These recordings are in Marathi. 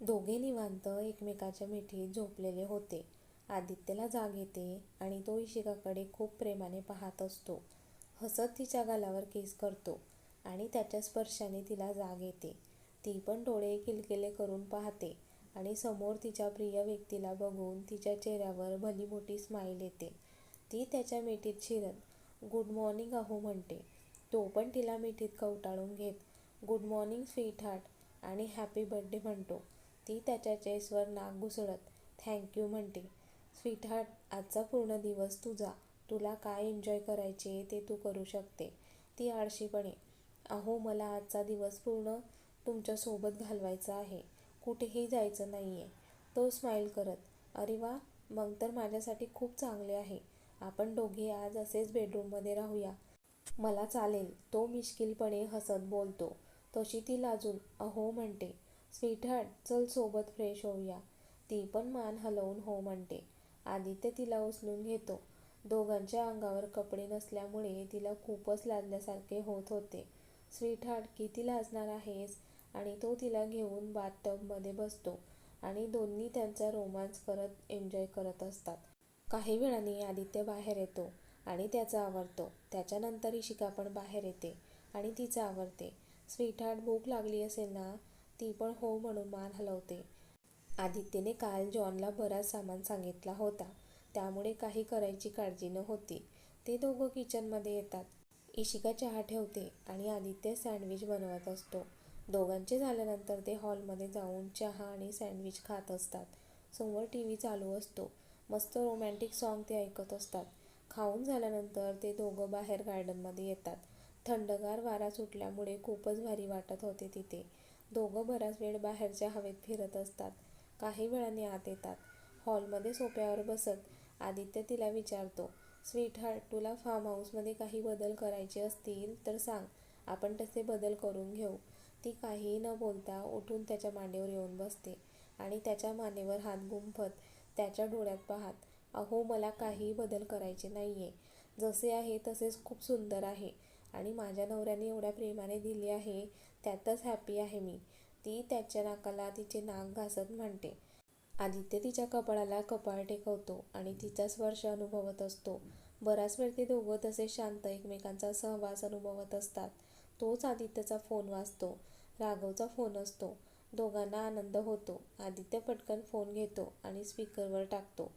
दोघे निवांत एकमेकाच्या मिठीत झोपलेले होते. आदित्यला जाग येते आणि तो इशिकाकडे खूप प्रेमाने पाहत असतो. हसत तिच्या गालावर केस करतो आणि त्याच्या स्पर्शाने तिला जाग येते. ती पण डोळे किलकिले करून पाहते आणि समोर तिच्या प्रिय व्यक्तीला बघून तिच्या चेहऱ्यावर भलीमोठी स्माईल येते. ती त्याच्या मिठीत शिरत गुड मॉर्निंग अहो म्हणते. तो पण तिला मिठीत कवटाळून घेत गुड मॉर्निंग स्वीट हार्ट आणि हॅपी बर्थडे म्हणतो. ती त्याच्या चेसवर नाक घुसळत थँक्यू म्हणते. स्वीटहार्ट आजचा पूर्ण दिवस तुझा. तुला काय एन्जॉय करायचे ते तू करू शकते. ती आळशीपणे अहो मला आजचा दिवस पूर्ण तुमच्यासोबत घालवायचा आहे. कुठेही जायचं नाही आहे तो स्माईल करत अरे वा मग तर माझ्यासाठी खूप चांगले आहे. आपण दोघे आज असेच बेडरूममध्ये राहूया. मला चालेल तो मिश्किलपणे हसत बोलतो. तशी ती लाजून अहो म्हणते. स्वीटहार्ट चल सोबत फ्रेश होऊया. ती पण मान हलवून हो म्हणते. आदित्य तिला उचलून घेतो. दोघांच्या अंगावर कपडे नसल्यामुळे तिला खूपच लाजल्यासारखे होत होते. स्वीटहार्ट किती लाजणार आहेस आणि तो तिला घेऊन बाथटबमध्ये बसतो आणि दोन्ही त्यांचा रोमांस करत एन्जॉय करत असतात. काही वेळाने आदित्य बाहेर येतो आणि त्याचा आवरतो. त्याच्यानंतर इशिका पण बाहेर येते आणि तिचं आवरते. स्वीटहार्ट भूक लागली असेल ना? ती पण हो म्हणून मान हलवते. आदित्यने काल जॉनला बराच सामान सांगितला होता त्यामुळे काही करायची काळजी नव्हती. ते दोघं किचनमध्ये येतात. इशिका चहा ठेवते आणि आदित्य सँडविच बनवत असतो. दोघांचे झाल्यानंतर ते हॉलमध्ये जाऊन चहा आणि सँडविच खात असतात. समोर टी व्ही चालू असतो. मस्त रोमँटिक सॉन्ग ते ऐकत असतात. खाऊन झाल्यानंतर ते दोघं बाहेर गार्डनमध्ये येतात. थंडगार वारा सुटल्यामुळे खूपच भारी वाटत होते तिथे. दोघं बराच वेळ बाहेरच्या हवेत फिरत असतात. काही वेळाने आत येतात. हॉलमध्ये सोप्यावर बसत आदित्य तिला विचारतो स्वीटहार्ट तुला फार्म हाऊसमध्ये काही बदल करायचे असतील तर सांग आपण तसे बदल करून घेऊ. ती काहीही न बोलता उठून त्याच्या मांडीवर येऊन बसते आणि त्याच्या मानेवर हात गुंफत त्याच्या डोळ्यात पाहत अहो मला काहीही बदल करायचे नाही आहे जसे आहे तसेच खूप सुंदर आहे आणि माझ्या नवऱ्याने एवढ्या प्रेमाने दिली आहे त्यातच हॅपी आहे मी. ती त्याच्या नाकाला तिचे नाक घासत म्हणते. आदित्य तिच्या कपाळाला कपाळ टेकवतो आणि तिचा स्पर्श अनुभवत असतो. बराच वेळ ते दोघं तसे शांत एकमेकांचा सहवास अनुभवत असतात. तोच आदित्यचा फोन वाजतो. राघवचा फोन असतो. दोघांना आनंद होतो. आदित्य पटकन फोन घेतो आणि स्पीकरवर टाकतो.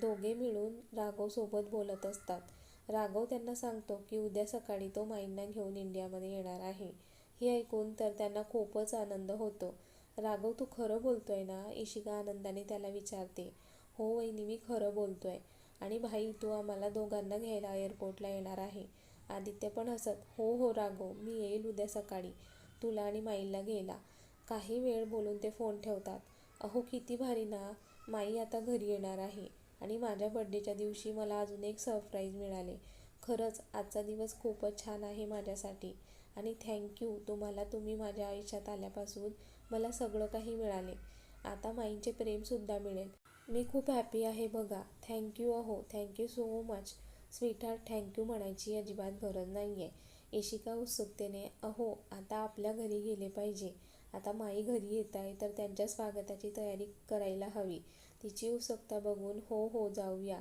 दोघे मिळून राघवसोबत बोलत असतात. राघव त्यांना सांगतो की उद्या सकाळी तो माईंना घेऊन इंडियामध्ये येणार आहे. हे ऐकून तर त्यांना खूपच आनंद होतो. राघव तू खरं बोलतोय ना? इशिका आनंदाने त्याला विचारते. हो वहिनी मी खरं बोलतोय आणि भाई तू आम्हाला दोघांना घ्यायला एअरपोर्टला येणार आहे. आदित्य पण हसत हो हो राघव मी येईल उद्या सकाळी तुला आणि माईला घ्यायला. काही वेळ बोलून ते फोन ठेवतात. अहो किती भारी ना? माई आता घरी येणार आहे आणि माझ्या बर्थडेच्या दिवशी मला अजून एक सरप्राईज मिळाले. खरंच आजचा दिवस खूपच छान आहे माझ्यासाठी आणि थँक्यू तुम्हाला तुम्ही माझ्या आयुष्यात आल्यापासून मला सगळं काही मिळाले. आता माईंचे प्रेमसुद्धा मिळेल. मी खूप हॅपी आहे बघा. थँक्यू अहो thank you so much. Sweetheart thank you म्हणायची अजिबात गरज नाहीये. इशिका उत्सुकतेने अहो आता आपल्या घरी गेले पाहिजे. आता माई घरी येत आहे तर त्यांच्या स्वागताची तयारी करायला हवी. तिची उत्सुकता बघून हो हो जाऊया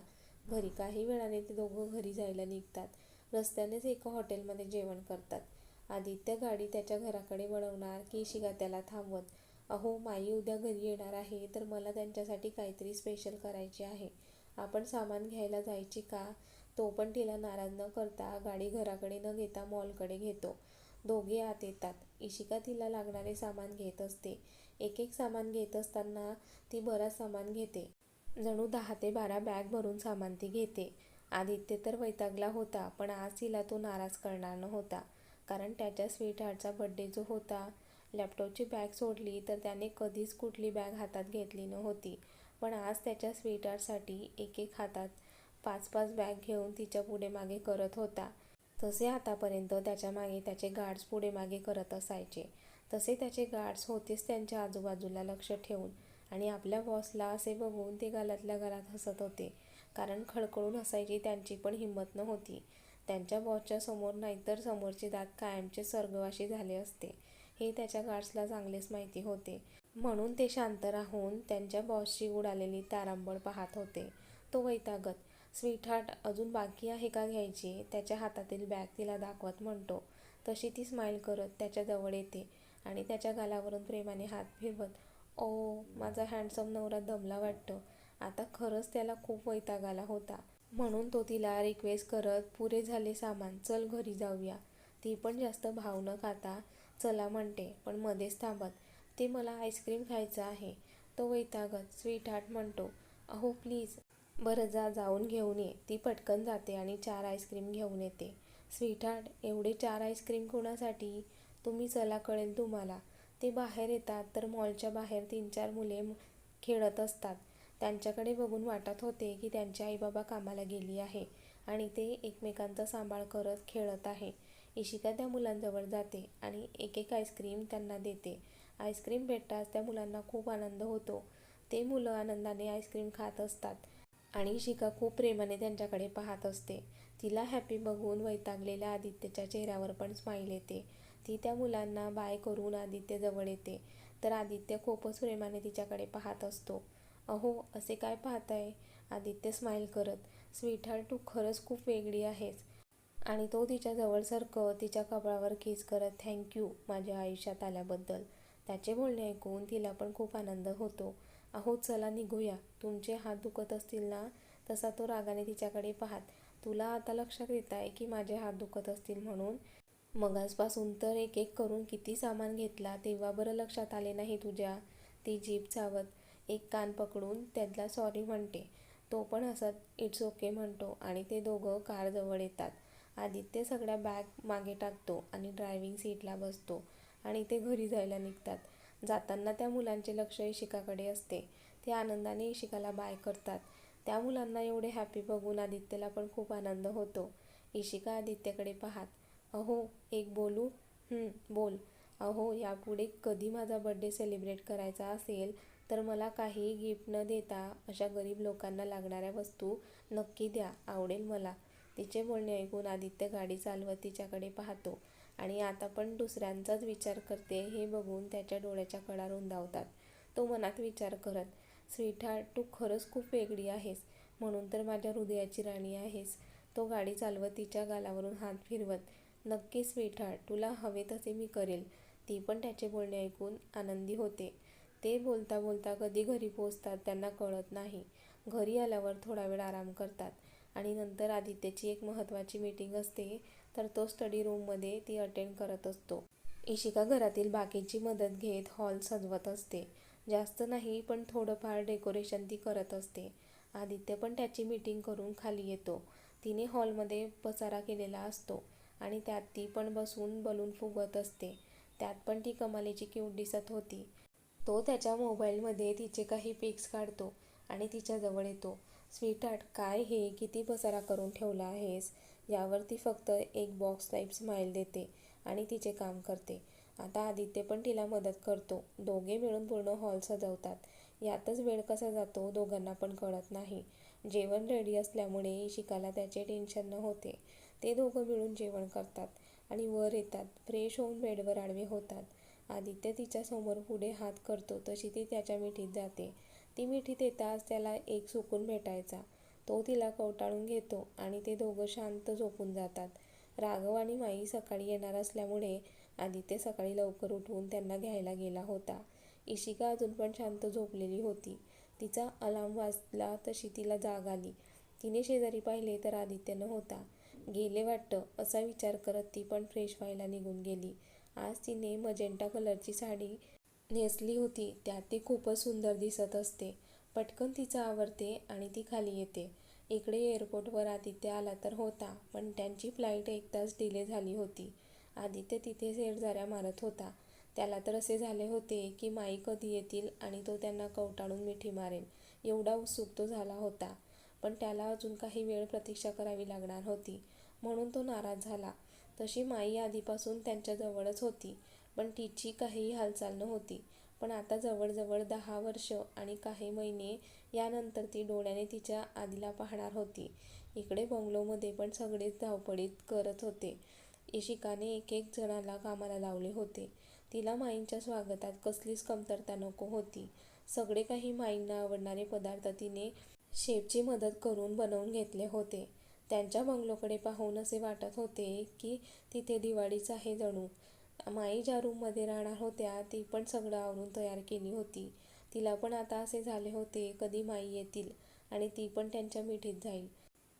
घरी काही वेळाने ते दोघं घरी जायला निघतात. रस्त्यानेच एका हॉटेलमध्ये जेवण करतात. आदित्य गाडी त्याच्या घराकडे वळवणार की इशिका त्याला थांबवत अहो माई उद्या घरी येणार आहे तर मला त्यांच्यासाठी काहीतरी स्पेशल करायचे आहे. आपण सामान घ्यायला जायचे का? तो पण तिला नाराज न करता गाडी घराकडे न घेता मॉलकडे घेतो. दोघे आत येतात. इशिका तिला लागणारे सामान घेत असते. एक एक सामान घेत असताना ती बराच सामान घेते. जणू दहा ते बारा बॅग भरून सामान ती घेते. आदित्य तर वैतागला होता पण आज तिला तो नाराज करणार नव्हता. कारण त्याच्या स्वीटहार्टचा बड्डे जो होता. लॅपटॉपची बॅग सोडली तर त्याने कधीच कुठली बॅग हातात घेतली नव्हती पण आज त्याच्या स्वीटहार्टसाठी एक एक हातात पाच पाच बॅग घेऊन तिच्या पुढे मागे करत होता. तसे आतापर्यंत त्याच्यामागे त्याचे गार्ड्स पुढे मागे करत असायचे तसे त्याचे गार्ड्स होतेच त्यांच्या आजूबाजूला लक्ष ठेवून आणि आपल्या बॉसला असे बघून ते गालातल्या गालात हसत होते. कारण खडखडून हसायची त्यांची पण हिंमत नव्हती. त्यांच्या बॉसच्या समोर नाहीतर समोरचे दात कायमचे स्वर्गवाशी झाले असते हे त्याच्या गार्ड्सला चांगलेच माहिती होते. म्हणून ते शांत राहून त्यांच्या बॉसची उडालेली तारांबळ पाहत होते तो वैतागत स्वीटहार्ट अजून बाकी आहे का घ्यायची त्याच्या हातातील बॅग तिला दाखवत म्हणतो तशी ती स्माईल करत त्याच्याजवळ येते आणि त्याच्या गालावरून प्रेमाने हात फिरवत ओ माझा हँडसम नवरा दमला वाटतं. आता खरंच त्याला खूप वैताग आला होता. म्हणून तो तिला रिक्वेस्ट करत पुरे झाले सामान चल घरी जाऊया. ती पण जास्त भाव न खाता चला म्हणते पण मध्येच थांबत. ते मला आईस्क्रीम खायचं आहे. तो वैतागत स्वीटहार्ट म्हणतो. अहो प्लीज बरं जा जाऊन घेऊन ये. ती पटकन जाते आणि चार आईस्क्रीम घेऊन येते. स्वीटहार्ट एवढे चार आईस्क्रीम कोणासाठी? तुम्ही चला कळेल तुम्हाला. ते बाहेर येतात तर मॉलच्या बाहेर तीन चार मुले खेळत असतात. त्यांच्याकडे बघून वाटत होते की त्यांची आईबाबा कामाला गेली आहे आणि ते एकमेकांचा सांभाळ करत खेळत आहे. इशिका त्या मुलांजवळ जाते आणि एक एक आईस्क्रीम त्यांना देते. आईस्क्रीम भेटताच त्या मुलांना खूप आनंद होतो. ते मुलं आनंदाने आईस्क्रीम खात असतात आणि शिका खूप प्रेमाने त्यांच्याकडे पाहत असते. तिला हॅपी बघून वैतागलेल्या आदित्यच्या चेहऱ्यावर पण स्माईल येते. ती त्या मुलांना बाय करून आदित्यजवळ येते. तर आदित्य खूपच प्रेमाने तिच्याकडे पाहत असतो. अहो असे काय पाहताय? आदित्य स्माईल करत स्वीटहार्ट तू खरंच खूप वेगळी आहेस. आणि तो तिच्या जवळ सरकत तिच्या कपाळावर किस करत थँक्यू माझ्या आयुष्यात आल्याबद्दल. त्याचे बोलणे ऐकून तिला पण खूप आनंद होतो. अहो चला निघूया. तुमचे हात दुखत असतील ना? तसा तो रागाने तिच्याकडे पाहत तुला आता लक्षात येत आहे की माझे हात दुखत असतील म्हणून? मगासपासून तर एक एक करून किती सामान घेतला तेव्हा बरं लक्षात आले नाही तुझ्या. ती जीप चावत एक कान पकडून त्यातला सॉरी म्हणते. तो पण हसत इट्स ओके म्हणतो आणि ते दोघं कारजवळ येतात. आदित्य सगळ्या बॅग मागे टाकतो आणि ड्रायव्हिंग सीटला बसतो आणि ते घरी जायला निघतात. जाताना त्या मुलांचे लक्ष इशिकाकडे असते. ते आनंदाने इशिकाला बाय करतात. त्या मुलांना एवढे हॅपी बघून आदित्यला पण खूप आनंद होतो. इशिका आदित्यकडे पाहात अहो एक बोलू? बोल. अहो यापुढे कधी माझा बड्डे सेलिब्रेट करायचा असेल तर मला काही गिफ्ट न देता अशा गरीब लोकांना लागणाऱ्या वस्तू नक्की द्या आवडेल मला. तिचे बोलणे ऐकून आदित्य गाडी चालवत तिच्याकडे पाहतो आणि आता पण दुसऱ्यांचाच विचार करते हे बघून त्याच्या डोळ्याच्या कडा रुंदावतात. तो मनात विचार करत स्वीटहार्ट तू खरंच खूप वेगळी आहेस. म्हणून तर माझ्या हृदयाची राणी आहेस. तो गाडी चालवत तिच्या गालावरून हात फिरवत नक्की स्वीटहार्ट तुला हवे तसे मी करेल. ती पण त्याचे बोलणे ऐकून आनंदी होते. ते बोलता बोलता कधी घरी पोचतात त्यांना कळत नाही. घरी आल्यावर थोडा वेळ आराम करतात. आणि नंतर आदित्यची एक महत्त्वाची मीटिंग असते तर तो स्टडी रूममध्ये ती अटेंड करत असतो. इशिका घरातील बाकीची मदत घेत हॉल सजवत असते. जास्त नाही पण थोडंफार डेकोरेशन ती करत असते. आदित्य पण त्याची मीटिंग करून खाली येतो. तिने हॉलमध्ये पसारा केलेला असतो. आणि त्यात ती पण बसून बलून फुगत असते. त्यात पण ती कमालीची क्यूट दिसत होती. तो त्याच्या मोबाईलमध्ये तिचे काही पिक्स काढतो आणि तिच्याजवळ येतो. स्वीटहार्ट काय हे? किती पसारा करून ठेवला आहेस? यावर ती फक्त एक बॉक्स टाईप स्माईल देते आणि तिचे काम करते. आता आदित्य पण तिला मदत करतो. दोघे मिळून पूर्ण हॉल सजवतात. यातच वेळ कसा जातो दोघांना पण कळत नाही. जेवण रेडी असल्यामुळे शिकाला त्याचे टेन्शन न होते. ते दोघं मिळून जेवण करतात आणि वर येतात. फ्रेश होऊन बेडवर आडवे होतात. आदित्य तिच्यासमोर पुढे हात करतो. तशी ती त्याच्या मिठीत जाते. ती मिठीत येताच त्याला एक सुकून भेटायचा. तो तिला कवटाळून घेतो आणि ते दोघं शांत झोपून जातात. राघव आणि माई सकाळी येणार असल्यामुळे आदित्य सकाळी लवकर उठवून त्यांना घ्यायला गेला होता. इशिका अजून पण शांत झोपलेली होती. तिचा अलार्म वाजला तशी तिला जाग आली. तिने शेजारी पाहिले तर आदित्य न होता. गेले वाटतं असा विचार करत ती पण फ्रेश व्हायला निघून गेली. आज तिने मजेंटा कलरची साडी नेसली होती त्यात ती खूपच सुंदर दिसत असते. पटकन तिचं आवडते आणि ती खाली येते. इकडे एअरपोर्टवर आदित्य आला तर होता पण त्यांची फ्लाईट एक तास डिले झाली होती. आदित्य तिथे शेरजाऱ्या मारत होता. त्याला तर असे झाले होते की माई कधी येतील आणि तो त्यांना कवटाळून मिठी मारेल. एवढा उत्सुक तो झाला होता. पण त्याला अजून काही वेळ प्रतीक्षा करावी लागणार होती. म्हणून तो नाराज झाला. तशी माई आधीपासून त्यांच्याजवळच होती पण तिची काहीही हालचाल नव्हती. पण आता जवळजवळ दहा वर्ष आणि काही महिने यानंतर ती डोळ्याने तिच्या आधीला पाहणार होती. इकडे बंगलोमध्ये पण सगळेच धावपळीत करत होते. इशिकाने एक एक जणाला कामाला लावले होते. तिला माईंच्या स्वागतात कसलीच कमतरता नको होती. सगळे काही माईंना आवडणारे पदार्थ तिने शेफची मदत करून बनवून घेतले होते. त्यांच्या बंगलोकडे पाहून असे वाटत होते की तिथे दिवाळीच आहे जणू. माई ज्या रूममध्ये राहणार होत्या ती पण सगळं आवरून तयार केली होती. तिला पण आता असे झाले होते कधी माई येतील आणि ती पण त्यांच्या मिठीत जाईल.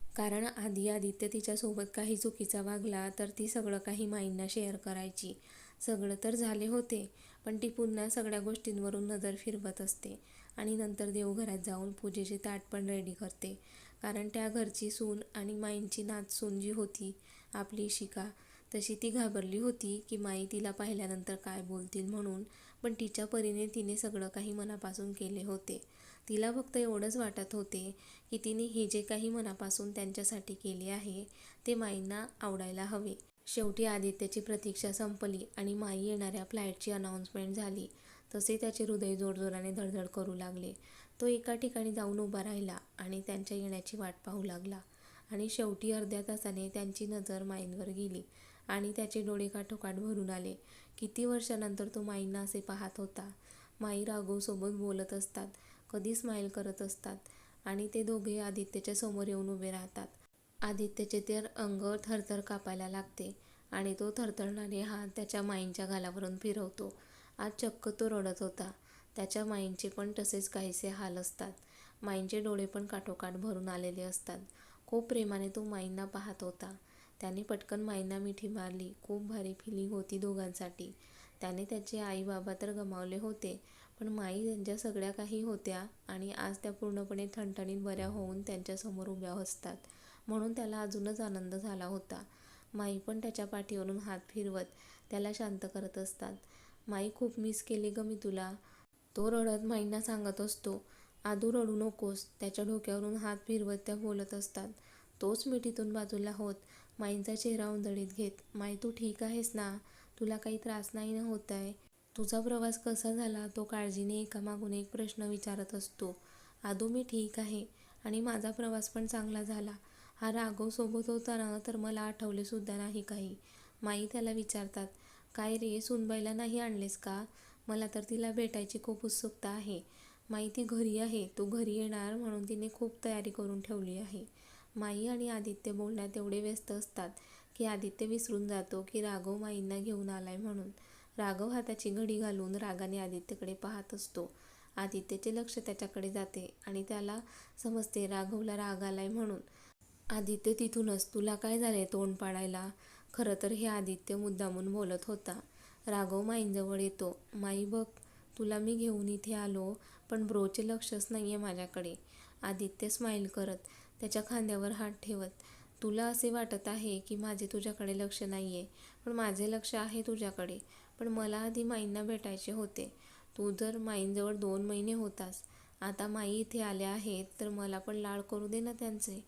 कारण आधी आदित्य तिच्यासोबत काही चुकीचा वागला तर ती सगळं काही माईंना शेअर करायची. सगळं तर झाले होते पण ती पुन्हा सगळ्या गोष्टींवरून नजर फिरवत असते आणि नंतर देवघरात जाऊन पूजेचे ताट पण रेडी करते. कारण त्या घरची सून आणि माईंची नातसून जी होती आपली शिका तशी ती घाबरली होती की माई तिला पाहिल्यानंतर काय बोलतील म्हणून पण तिच्या परीने तिने सगळं काही मनापासून केले होते. तिला फक्त एवढंच वाटत होते की तिने हे जे काही मनापासून त्यांच्यासाठी केले आहे ते माईंना आवडायला हवे. शेवटी आदित्याची प्रतीक्षा संपली आणि माई येणाऱ्या फ्लाईटची अनाऊन्समेंट झाली. तसे त्याचे हृदय जोरजोराने धडधड करू लागले. तो एका ठिकाणी जाऊन उभा राहिला आणि त्यांच्या येण्याची वाट पाहू लागला. आणि शेवटी अर्ध्या तासाने त्यांची नजर माईंवर गेली आणि त्याचे डोळे काठोकाठ भरून आले. किती वर्षानंतर तो माईंना असे पाहत होता. माई राघवसोबत बोलत असतात कधी स्माईल करत असतात आणि ते दोघे आदित्यच्या समोर येऊन उभे राहतात. आदित्यचे ते अंग थरथर कापायला लागते आणि तो थरथरणारे हात त्याच्या माईंच्या गालावरून फिरवतो. आज चक्क तो रडत होता. त्याच्या माईंचे पण तसेच काहीसे हाल असतात. माईंचे डोळे पण काठोकाठ भरून आलेले असतात. खूप प्रेमाने तो माईंना पाहत होता. त्याने पटकन माईंना मिठी मारली. खूप भारी फिलिंग होती दोघांसाठी. त्याने त्याचे आई बाबा तर गमावले होते पण माई त्यांच्या सगळ्या काही होत्या आणि आज त्या पूर्णपणे ठणठणीत बऱ्या होऊन त्यांच्यासमोर उभ्या असतात म्हणून त्याला अजूनच आनंद झाला होता. माई पण त्याच्या पाठीवरून हात फिरवत त्याला शांत करत असतात. माई खूप मिस केली ग मी तुला. तो रडत माईंना सांगत असतो. आदू रडू नकोस त्याच्या डोक्यावरून हात फिरवत त्या बोलत असतात. तोच मिठीतून बाजूला होत माईंचा चेहरा उंधळीत घेत. माई तू ठीक आहेस ना? तुला काही त्रास नाही ना होत आहे तुझा प्रवास कसा झाला तो काळजीने एकामागून एक प्रश्न विचारत असतो. आदू मी ठीक आहे आणि माझा प्रवास पण चांगला झाला. हा राघव सोबत होता ना तर मला आठवले सुद्धा नाही काही. माई त्याला विचारतात काय रे सुनबाईला नाही आणलेस का? मला तर तिला भेटायची खूप उत्सुकता आहे. माई ती घरी आहे तू घरी येणार म्हणून तिने खूप तयारी करून ठेवली आहे. माई आणि आदित्य बोलण्यात एवढे व्यस्त असतात की आदित्य विसरून जातो की राघव माईंना घेऊन आलाय म्हणून. राघव हाताची घडी घालून रागाने आदित्यकडे पाहत असतो. आदित्यचे लक्ष त्याच्याकडे जाते आणि त्याला समजते राघवला राग आलाय म्हणून. आदित्य तिथूनच तुला काय झालंय तोंड पाडायला? खरं तर हे आदित्य मुद्दामून बोलत होता. राघव माईंजवळ येतो. माई बघ तुला मी घेऊन इथे आलो पण ब्रोचे लक्षच नाही आहे माझ्याकडे. आदित्य स्माईल करत त्याच्या खांद्यावर हात ठेवत तुला असे वाटत आहे की माझे तुझ्याकडे लक्ष नाही आहे पण माझे लक्ष आहे तुझ्याकडे. पण मला आधी माईंना भेटायचे होते. तू जर माईंजवळ दोन महिने होतास आता माई इथे आल्या आहेत तर मला पण लाड करू दे ना त्यांचे.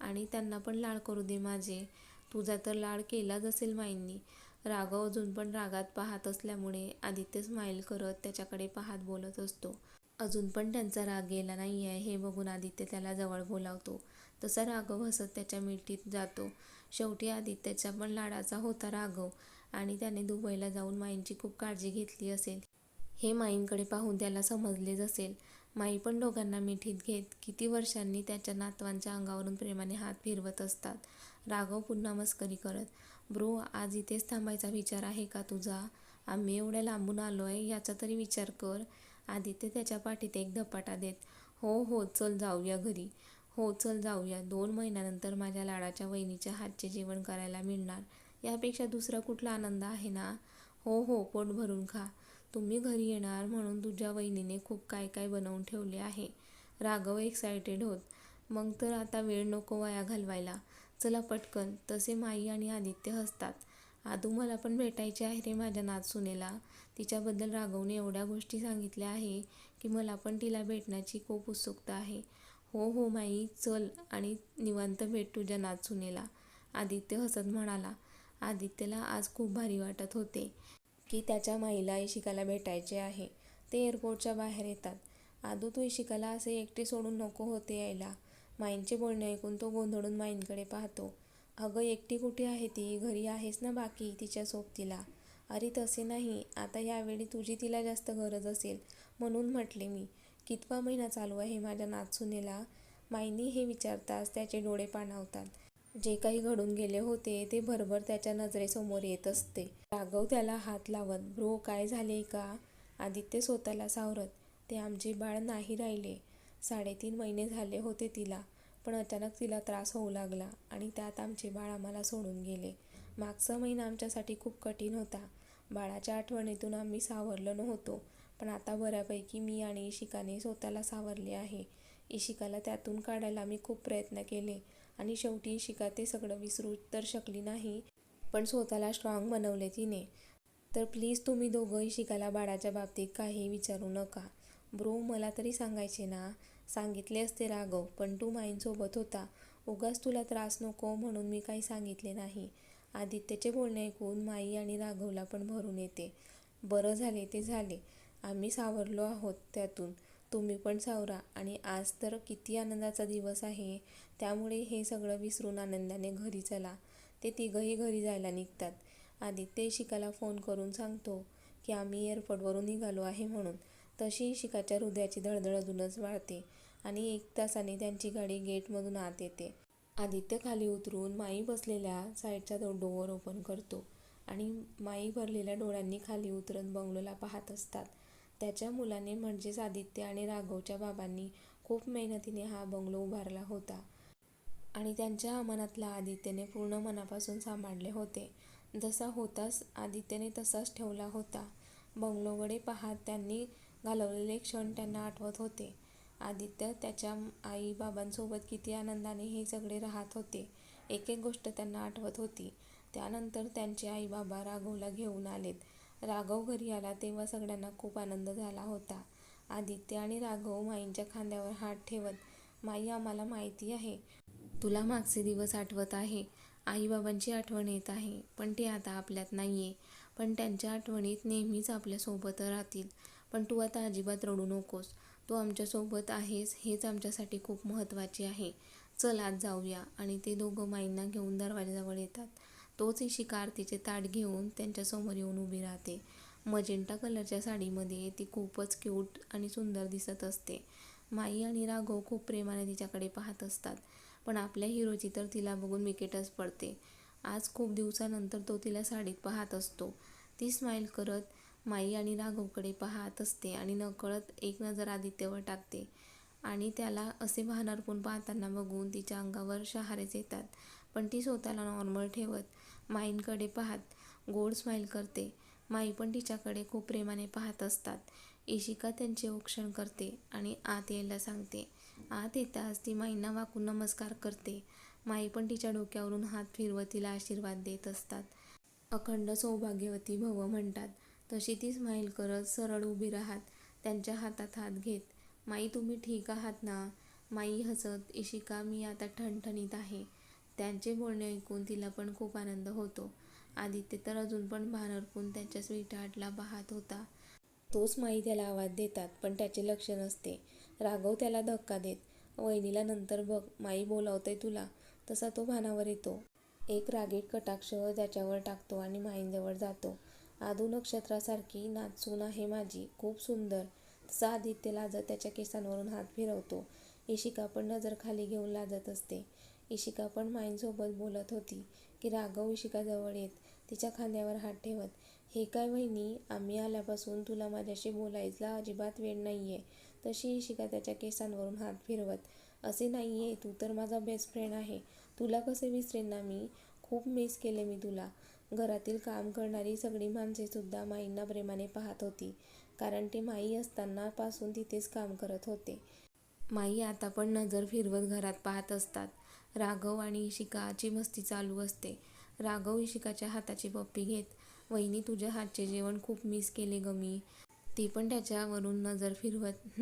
आणि त्यांना पण लाड करू दे माझे. तुझा तर लाड केलाच असेल माईंनी. राघव अजून पण रागात पाहत असल्यामुळे आदित्य स्माईल करत त्याच्याकडे पाहत बोलत असतो. अजून पण त्यांचा राग गेला नाही आहे हे बघून आदित्य त्याला जवळ बोलावतो. तसा राघव हसत त्याच्या मिठीत जातो. शेवटी आदित्यच्या पण लाडाचा होता राघव आणि त्याने दुबईला जाऊन माईंची खूप काळजी घेतली असेल. हे माईंकडे पाहून त्याला समजलेच असेल. माई पण दोघांना मिठीत घेत किती वर्षांनी त्याच्या नातवांच्या अंगावरून प्रेमाने हात फिरवत असतात. राघव पुन्हा मस्करी करत ब्रो आज इथेच थांबायचा विचार आहे का तुझा? आम्ही एवढ्या लांबून आलो आहे याचा तरी विचार कर. आदित्य त्याच्या पाठीत एक धपाटा देत हो हो चल जाऊया घरी. हो चल जाऊया. दोन महिन्यानंतर माझ्या लाडाच्या वहिनीच्या हातचे जेवण करायला मिळणार. यापेक्षा दुसरा कुठला आनंद आहे ना? हो हो पोट भरून खा. तुम्ही घरी येणार म्हणून तुझ्या वहिनीने खूप काय काय बनवून ठेवले आहे. राघव एक्सायटेड होत मग तर आता वेळ नको वाया घालवायला. चला पटकन तसे माई आणि आदित्य हसतात. आदू मला पण भेटायचे आहे रे माझ्या नाचसुनेला तिच्याबद्दल राघवने एवढ्या गोष्टी सांगितल्या आहे की मला पण तिला भेटण्याची खूप उत्सुकता आहे. हो हो माई चल आणि निवांत भेट तुझ्या नाचसुनेला आदित्य हसत म्हणाला. आदित्यला आज खूप भारी वाटत होते की त्याच्या माईला इशिकाला भेटायचे आहे. ते एअरपोर्टच्या बाहेर येतात. आदू तू इशिकाला असे एकटे सोडून नको होते यायला. माईंचे बोलणे ऐकून तो गोंधळून माईंकडे पाहतो. अगं एकटी कुठे आहे ती? घरी आहेस ना बाकी? तिच्या सोबतीला. अरे तसे नाही. आता यावेळी तुझी तिला जास्त गरज असेल म्हणून म्हटले मी. कितवा महिना चालू आहे माझ्या नाचसुनेला मायनी हे विचारताच त्याचे डोळे पाणावतात. जे काही घडून गेले होते ते भरभर त्याच्या नजरेसमोर येत असते. राघव त्याला हात लावत ब्रो काय झाले का? आदित्य स्वतःला सावरत ते आमचे बाळ नाही राहिले. साडेतीन महिने झाले होते तिला. पण अचानक तिला त्रास होऊ लागला आणि त्यात आमचे बाळ आम्हाला सोडून गेले. मागचा महिना आमच्यासाठी खूप कठीण होता. बाळाच्या आठवणीतून आम्ही सावरलो नव्हतो पण आता बऱ्यापैकी मी आणि इशिकाने स्वतःला सावरले आहे. इशिकाला त्यातून काढायला मी खूप प्रयत्न केले आणि शेवटी इशिका ते सगळं विसरू तर शकली नाही पण स्वतःला स्ट्रॉंग बनवले तिने. तर प्लीज तुम्ही दोघं इशिकाला बाळाच्या बाबतीत काही विचारू नका. ब्रो मला तरी सांगायचे ना सांगितले असते राघव पण तू माईंसोबत होता. उगाच तुला त्रास नको म्हणून मी काही सांगितले नाही. आदित्यचे बोलणे ऐकून माई आणि राघवला पण भरून येते. बरं झाले ते झाले. आम्ही सावरलो आहोत त्यातून. तुम्ही पण सावरा. आणि आज तर किती आनंदाचा दिवस आहे. त्यामुळे हे सगळं विसरून आनंदाने घरी चला. ते तिघंही घरी जायला निघतात. आदित्य शिकाला फोन करून सांगतो की आम्ही एअरपोर्टवरून निघालो आहे म्हणून. तशी शिकाच्या हृदयाची धडधड अजूनच वाढते. आणि एक तासाने त्यांची गाडी गेटमधून आत येते. आदित्य खाली उतरून माई बसलेल्या साईडचा तो डोअर ओपन करतो आणि माई भरलेल्या डोळ्यांनी खाली उतरत बंगलोला पाहत असतात. त्याच्या मुलाने म्हणजेच आदित्य आणि राघवच्या बाबांनी खूप मेहनतीने हा बंगलो उभारला होता आणि त्यांच्या अमानातला आदित्यने पूर्ण मनापासून सांभाळले होते. जसा होताच आदित्यने तसाच ठेवला होता. बंगलोकडे पाहत त्यांनी घालवलेले क्षण त्यांना आठवत होते. आदित्य त्याच्या आई बाबांसोबत किती आनंदाने हे सगळे राहत होते. एक एक गोष्ट त्यांना आठवत होती. त्यानंतर त्यांचे आई बाबा राघवला घेऊन आलेत. राघव घरी आला तेव्हा सगळ्यांना खूप आनंद झाला होता. आदित्य आणि राघव माईंच्या खांद्यावर हात ठेवत माई आम्हाला माहिती आहे. तुला मागचे दिवस आठवत आहे. आईबाबांची आठवण येत आहे पण ते आता आपल्यात नाही आहे पण त्यांच्या आठवणीत नेहमीच आपल्यासोबत राहतील. पण तू आता अजिबात रडू नकोस. तो आमच्यासोबत आहेस हेच आमच्यासाठी खूप महत्त्वाचे आहे. चल आज जाऊया. आणि ते दोघं माईंना घेऊन दरवाजाजवळ येतात. तोच शिकार तिचे ताट घेऊन त्यांच्यासमोर येऊन उभी राहते. मजेंटा कलरच्या साडीमध्ये ती खूपच क्यूट आणि सुंदर दिसत असते. माई आणि राघव खूप प्रेमाने तिच्याकडे पाहत असतात. पण आपल्या हिरोची तर तिला बघून विकेटच पडते. आज खूप दिवसानंतर तो तिला साडीत पाहत असतो. ती स्माईल करत माई आणि राघवकडे पाहत असते आणि नकळत एक नजर आदित्यवर टाकते. आणि त्याला असे भानारपून पाहताना बघून तिच्या अंगावर शहारेच येतात. पण ती स्वतःला नॉर्मल ठेवत माईंकडे पाहत गोड स्माईल करते. माई पण तिच्याकडे खूप प्रेमाने पाहत असतात. इशिका त्यांचे औक्षण करते आणि आत यायला सांगते. आत येताच ती माईंना वाकून नमस्कार करते. माई पण तिच्या डोक्यावरून हात फिरवत तिला आशीर्वाद देत असतात. अखंड सौभाग्यवती भव म्हणतात. तशी ती स्माईल करत सरळ उभी राहत त्यांच्या हातात हात घेत. माई तुम्ही ठीक आहात ना माई हसत इशिका मी आता ठणठणीत आहे त्यांचे बोलणे ऐकून तिला पण खूप आनंद होतो. आदित्य तर अजून पण भान हरपून त्याच्या स्वीटहार्टला पाहत होता. तोच माई त्याला आवाज देतात पण त्याचे लक्ष नसते. राघव त्याला धक्का देत वहिनीला नंतर बघ माई बोलावतंय तुला. तसा तो भानावर येतो. एक रागीट कटाक्ष त्याच्यावर टाकतो आणि माईंजवळ जातो. आधुनक्षत्रासारखी नाचून आहे माझी. खूप सुंदर. तसा आदित्य लाजत त्याच्या केसांवरून हात फिरवतो. इशिका पण नजर खाली घेऊन लाजत असते. इशिका पण माईंसोबत बोलत होती की राघव इशिकाजवळ येत. तिच्या खांद्यावर हात ठेवत हे काय वहिनी आम्ही आल्यापासून तुला माझ्याशी बोलायला अजिबात वेळ नाही आहे तशी इशिका त्याच्या केसांवरून हात फिरवत असे नाही आहे तू तर माझा बेस्ट फ्रेंड आहे. तुला कसे विसरेन ना मी? खूप मिस केले मी तुला. घरातील काम करणारी सगळी माणसेसुद्धा माईंना प्रेमाने पाहत होती. कारण ते माई असताना पासून तिथेच काम करत होते. माई आता पण नजर फिरवत घरात पाहत असतात. राघव आणि इशिकाची मस्ती चालू असते. राघव इशिकाच्या हाताची पप्पी घेत वहिनी तुझ्या हातचे जेवण खूप मिस केले ग मी. ती पण त्याच्यावरून नजर फिरवत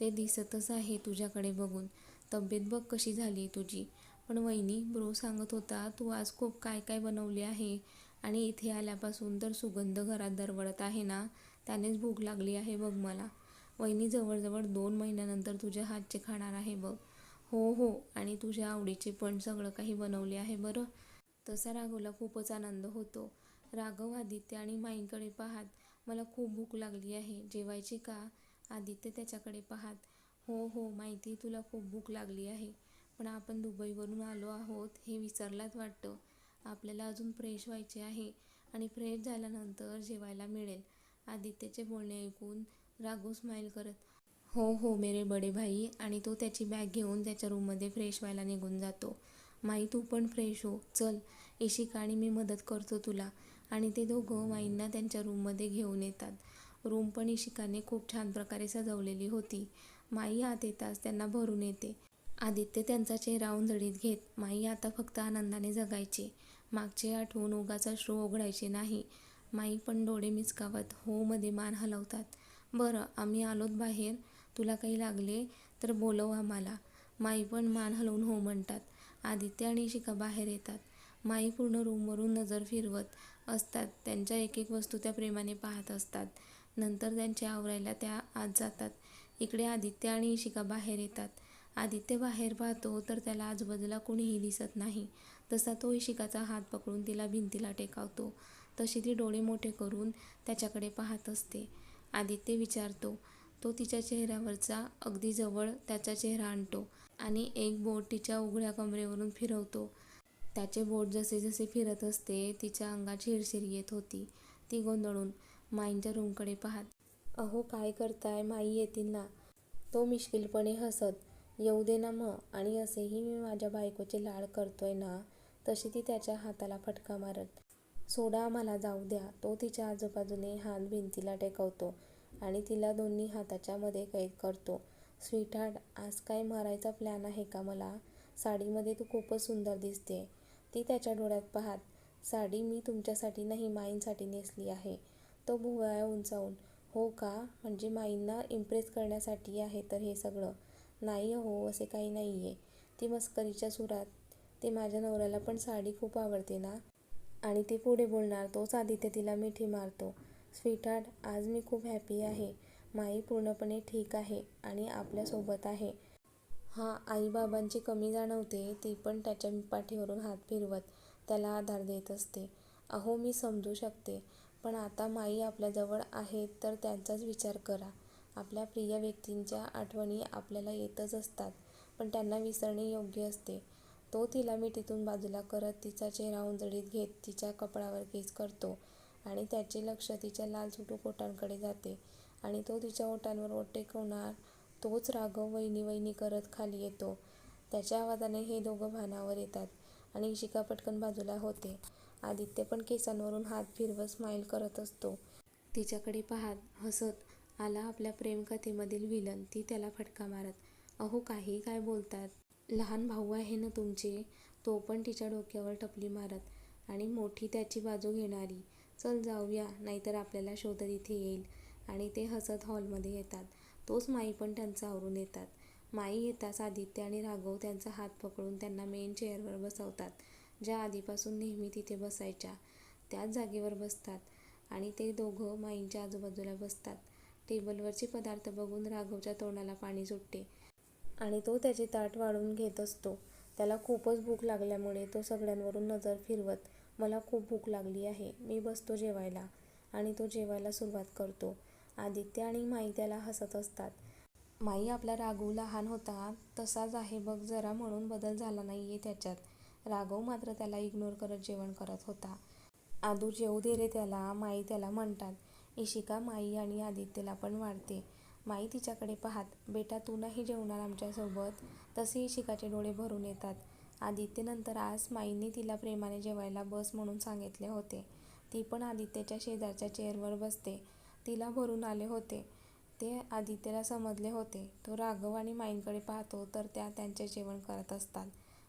ते दिसतच आहे तुझ्याकडे बघून. तब्येत बघ कशी झाली तुझी. पण वहिनी ब्रो सांगत होता तू आज खूप काय काय बनवले आहे आणि इथे आल्यापासून तर सुगंध घरात दरवळत आहे ना त्यानेच भूक लागली आहे बघ मला. वहिनी जवळजवळ दोन महिन्यानंतर तुझ्या हातचे खाणार आहे बघ. हो हो आणि तुझ्या आवडीचे पण सगळं काही बनवले आहे बरं. तसा राघवला खूपच आनंद होतो. राघव आदित्य आणि माईंकडे पाहात मला खूप भूक लागली आहे. जेवायची का? आदित्य त्याच्याकडे पाहात. हो हो माहिती तुला खूप भूक लागली आहे. पण आपण दुबईवरून आलो आहोत हे विसरलाच वाटतं. आपल्याला अजून फ्रेश व्हायचे आहे आणि फ्रेश झाल्यानंतर जेवायला मिळेल. आदित्यचे बोलणे ऐकून राघू स्माईल करत हो हो मेरे बडे भाई. आणि तो त्याची बॅग घेऊन त्याच्या रूममध्ये फ्रेश व्हायला निघून जातो. माई तू पण फ्रेश हो. चल इशिका आणि मी मदत करतो तुला. आणि ते दोघं माईंना त्यांच्या रूममध्ये घेऊन येतात. रूम पण इशिकाने खूप छान प्रकारे सजवलेली होती. माई आत येताच त्यांना भरून येते. आदित्य त्यांचा चेहरा उंधळीत घेत माई आता फक्त आनंदाने जगायची. मागचे आठवून उगाचा श्रू ओघडायचे नाही. माई पण डोळे मिचकावत हो मध्ये मान हलवतात. बरं आम्ही आलोत बाहेर. तुला काही लागले तर बोलव आम्हाला. माई पण मान हलवून हो म्हणतात. आदित्य आणि इशिका बाहेर येतात. माई पूर्ण रूमवरून नजर फिरवत असतात. त्यांच्या एक एक वस्तू त्या प्रेमाने पाहत असतात. नंतर त्यांच्या आवरायला त्या आत जातात. इकडे आदित्य आणि इशिका बाहेर येतात. आदित्य बाहेर पाहतो तर त्याला आजूबाजूला कोणीही दिसत नाही. तसा तो इशिकाचा हात पकडून तिला भिंतीला टेकावतो. तशी ती डोळे मोठे करून त्याच्याकडे पाहत असते. आदित्य विचारतो तो तिच्या चेहऱ्यावरचा अगदी जवळ त्याचा चेहरा आणतो आणि एक बोट तिच्या उघड्या कमरेवरून फिरवतो. त्याचे बोट जसे जसे फिरत असते तिच्या अंगात शिरशिरी येत होती. ती गोंधळून माईंच्या रूमकडे पाहत अहो काय करताय? माई येतील ना. तो मिश्किलपणे हसत येऊ दे ना मग. आणि असेही मी माझ्या बायकोचे लाड करतोय ना तशी ती त्याच्या हाताला फटका मारत. सोडा आम्हाला जाऊ द्या. तो तिच्या आजूबाजूने हात भिंतीला टेकवतो आणि तिला दोन्ही हाताच्या मध्ये कैद करतो. स्वीटहार्ट आज काय मारायचा प्लॅन आहे का मला? साडीमध्ये तू खूपच सुंदर दिसते. ती त्याच्या डोळ्यात पाहत साडी मी तुमच्यासाठी नाही माईंसाठी नेसली आहे. तो भुवया उंचावून हो का? म्हणजे माईंना इम्प्रेस करण्यासाठी आहे तर हे सगळं. नाही हो असे काही नाही आहे ती मस्करीच्या सुरात. ते माझ्या नवऱ्याला पण साडी खूप आवडते ना? आणि ती पुढे बोलणार तोच आदित्य तिला मिठी मारतो. स्वीटहार्ट आज मी खूप हॅपी आहे. माई पूर्णपणे ठीक आहे आणि आपल्यासोबत आहे. हां आईबाबांची कमी जाणवते ती पण त्याच्या पाठीवरून हात फिरवत त्याला आधार देत असते. अहो मी समजू शकते पण आता माई आपल्याजवळ आहेत तर त्यांचाच विचार करा. आपल्या प्रिय व्यक्तींच्या आठवणी आपल्याला येतच असतात पण त्यांना विसरणे योग्य असते. तो तिला मिठीतून बाजूला करत तिचा चेहरा उंजळीत घेत तिच्या कपडावर केस करतो आणि त्याचे लक्ष तिच्या लाल सुटू ओठांकडे जाते आणि तो तिच्या ओठांवर ओठ टेकवणार तोच राघव वहिनी वहिनी करत खाली येतो. त्याच्या आवाजाने हे दोघं भानावर येतात आणि इशिका पटकन बाजूला होते. आदित्य पण केसांवरून हात फिरवत स्माईल करत असतो. तिच्याकडे पाहत हसत आला आपल्या प्रेमकथेमधील विलन. ती त्याला फटका मारत अहो काही काय बोलतात? लहान भाऊ आहे ना तुमचे? तो पण तिच्या डोक्यावर टपली मारत आणि मोठी त्याची बाजू घेणारी चल जाऊया नाहीतर आपल्याला शोधत इथे येईल. आणि ते हसत हॉलमध्ये येतात. तोच माई पण त्यांचं आवरून येतात. माई येताच आदित्य आणि राघव त्यांचा हात पकडून त्यांना मेन चेअरवर बसवतात ज्या आधीपासून नेहमी तिथे बसायच्या. त्याच जागेवर बसतात आणि ते दोघं माईंच्या आजूबाजूला बसतात. टेबलवरचे पदार्थ बघून राघवच्या तोंडाला पाणी सुटते आणि तो त्याचे ताट वाढून घेत असतो. त्याला खूपच भूक लागल्यामुळे तो सगळ्यांवरून नजर फिरवत मला खूप भूक लागली आहे मी बसतो जेवायला. आणि तो जेवायला सुरुवात करतो. आदित्य आणि माई त्याला हसत असतात. माई आपला राघव लहान होता तसाच आहे बघ जरा म्हणून बदल झाला नाही आहे त्याच्यात. राघव मात्र त्याला इग्नोर करत जेवण करत होता. आदू जेवू दे रे त्याला माई त्याला म्हणतात. इशिका माई आणि आदित्यला पण वाढते. माई तिच्याकडे पाहात बेटा तू नाही जेवणार आमच्यासोबत तसे इशिकाचे डोळे भरून येतात. आदित्यनंतर आज माईंनी तिला प्रेमाने जेवायला बस म्हणून सांगितले होते. ती पण आदित्यच्या शेजारच्या चेअरवर बसते. तिला भरून आले होते. ते आदित्यला समजले होते. तो राघव आणि माईंकडे पाहतो तर त्या त्यांचे जेवण करत असतात.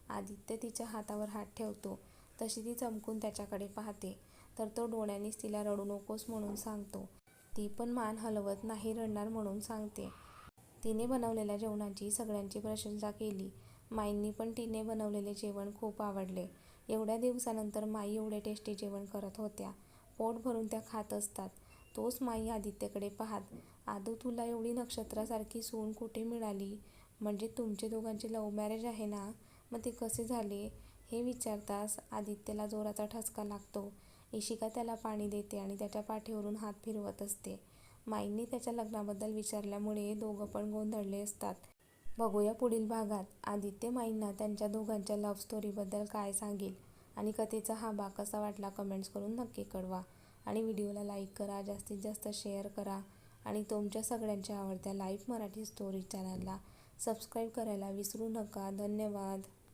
आदित्य तिच्या हातावर हात ठेवतो. तशी ती चमकून त्याच्याकडे पाहते. तर तो डोळ्यांनीच तिला रडू नकोस म्हणून सांगतो. ती पण मान हलवत नाही रडणार म्हणून सांगते. तिने बनवलेल्या जेवणाची सगळ्यांची प्रशंसा केली. माईंनी पण तिने बनवलेले जेवण खूप आवडले. एवढ्या दिवसानंतर माई एवढे टेस्टी जेवण करत होत्या. पोट भरून त्या खात असतात. तोच माई आदित्यकडे पाहत आदू तुला एवढी नक्षत्रासारखी सून कुठे मिळाली? म्हणजे तुमचे दोघांचे लव्ह मॅरेज आहे ना? मग ते कसे झाले? हे विचारताच आदित्यला जोराचा ठसका लागतो. इशिका त्याला पाणी देते आणि त्याच्या पाठीवरून हात फिरवत असते. माईंनी त्याच्या लग्नाबद्दल विचारल्यामुळे दोघं पण गोंधळले असतात. बघूया पुढील भागात आदित्य माईंना त्यांच्या दोघांच्या लव्ह स्टोरीबद्दल काय सांगेल आणि कथेचा हा भाग कसा वाटला कमेंट्स करून नक्की कळवा. आणि व्हिडिओला लाईक करा जास्तीत जास्त शेअर करा आणि तुमच्या सगळ्यांच्या आवडत्या लाईफ मराठी स्टोरी चॅनलला सबस्क्राईब करायला विसरू नका. धन्यवाद.